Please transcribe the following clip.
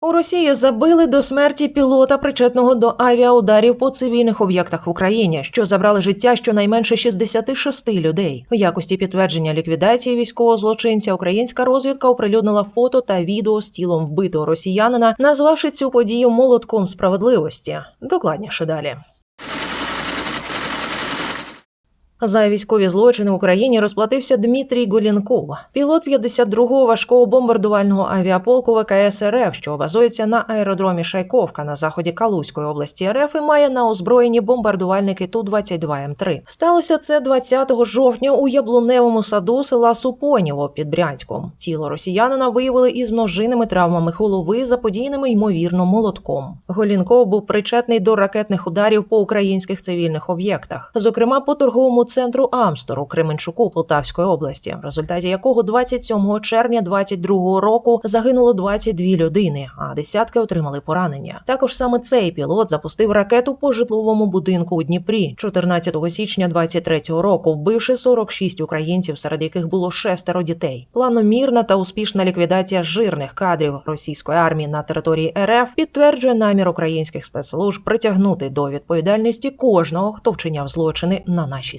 У Росії забили до смерті пілота, причетного до авіаударів по цивільних об'єктах в Україні, що забрали життя щонайменше 66 людей. У якості підтвердження ліквідації військового злочинця українська розвідка оприлюднила фото та відео з тілом вбитого росіянина, назвавши цю подію молотком справедливості. Докладніше далі. За військові злочини в Україні розплатився Дмитрій Голінков, пілот 52-го важкого бомбардувального авіаполку ВКС РФ, що базується на аеродромі Шайковка на заході Калузької області РФ і має на озброєнні бомбардувальники Ту-22М3. Сталося це 20 жовтня у яблуневому саду села Супоніво під Брянськом. Тіло росіянина виявили із множинними травмами голови, заподіяними ймовірно молотком. Голінков був причетний до ракетних ударів по українських цивільних об'єктах, зокрема по торговому центру Амстор у Кременчуку Полтавської області, в результаті якого 27 червня 22 року загинуло 22 людини, а десятки отримали поранення. Також саме цей пілот запустив ракету по житловому будинку у Дніпрі 14 січня 23 року, вбивши 46 українців, серед яких було шестеро дітей. Планомірна та успішна ліквідація жирних кадрів російської армії на території РФ підтверджує намір українських спецслужб притягнути до відповідальності кожного, хто вчиняв злочини на нашій